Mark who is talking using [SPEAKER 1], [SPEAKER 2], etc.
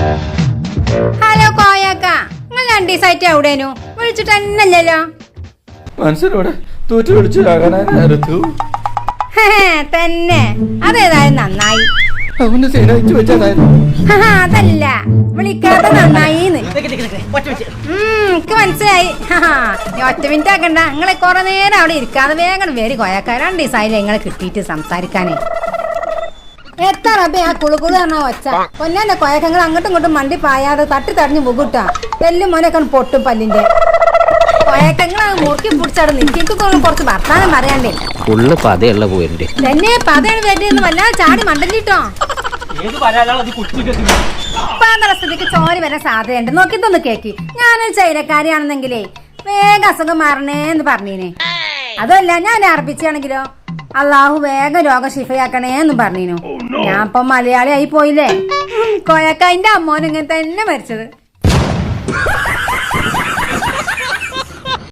[SPEAKER 1] Hello Koyakka. നിങ്ങൾ രണ്ടു ദിവസമായിട്ട് എവിടേനു വിളിച്ചിട്ട് തന്നെയല്ലോ
[SPEAKER 2] മനസ്സിലൂടെ തൂറ്റ് വിളിച്ചു
[SPEAKER 1] തന്നെ. അതേതായാലും നന്നായി.
[SPEAKER 2] സീനയച്ചു വെച്ചതായിരുന്നു.
[SPEAKER 1] അതല്ല. വിളിക്കാത്ത നന്നായിന്ന്. എനിക്ക് മനസ്സിലായി. ഒറ്റ മിനിറ്റ് ആക്കണ്ട. നിങ്ങളെ കുറെ നേരം അവിടെ ഇരിക്കാതെ വേഗം വേര്. കോയാക്ക രണ്ട് ദിവസമായില്ലേ നിങ്ങളെ കിട്ടിയിട്ട് സംസാരിക്കാനേ. എത്ര റബ്ബേ ആ കുളുകുളു പറഞ്ഞ ഒച്ച? പൊന്നെ കൊയക്കങ്ങൾ അങ്ങോട്ടും ഇങ്ങോട്ടും മണ്ടി പായാതെ തട്ടി തടഞ്ഞു മുകൂട്ടാ. എല്ലും മോനൊക്കെ പൊട്ടും പല്ലിന്റെ. കോയക്കങ്ങൾ മുറുക്കി പിടിച്ചാട് നിൽക്കിക്ക് തോന്നുന്നു കുറച്ച് വർത്താനം പറയാണ്ടേ.
[SPEAKER 3] ഫുള്ള് പതയുള്ള പോയിട്ടുണ്ട്
[SPEAKER 1] തന്നെ പതയാണ് വരുന്നത് വല്ലാതെ ചാടി മണ്ടല്ലിട്ടോ. സ്ഥിതിക്ക് ചോരി വരാൻ സാധ്യതയുണ്ട്. നോക്കിത്തൊന്ന് കേക്ക്. ഞാനൊരു ചൈനക്കാരിയാണെന്നെങ്കിലേ വേഗം അസുഖം മാറണേ എന്ന് പറഞ്ഞീനെ. അതല്ല ഞാൻ അർപ്പിച്ചാണെങ്കിലോ അള്ളാഹു വേഗം രോഗം ശിഫയാക്കണേ എന്ന് പറഞ്ഞീനു. ഞാൻ ഇപ്പൊ മലയാളി ആയി പോയില്ലേ കൊഴക്കാ അമ്മോൻ ഇങ്ങനെ തന്നെ മരിച്ചത്.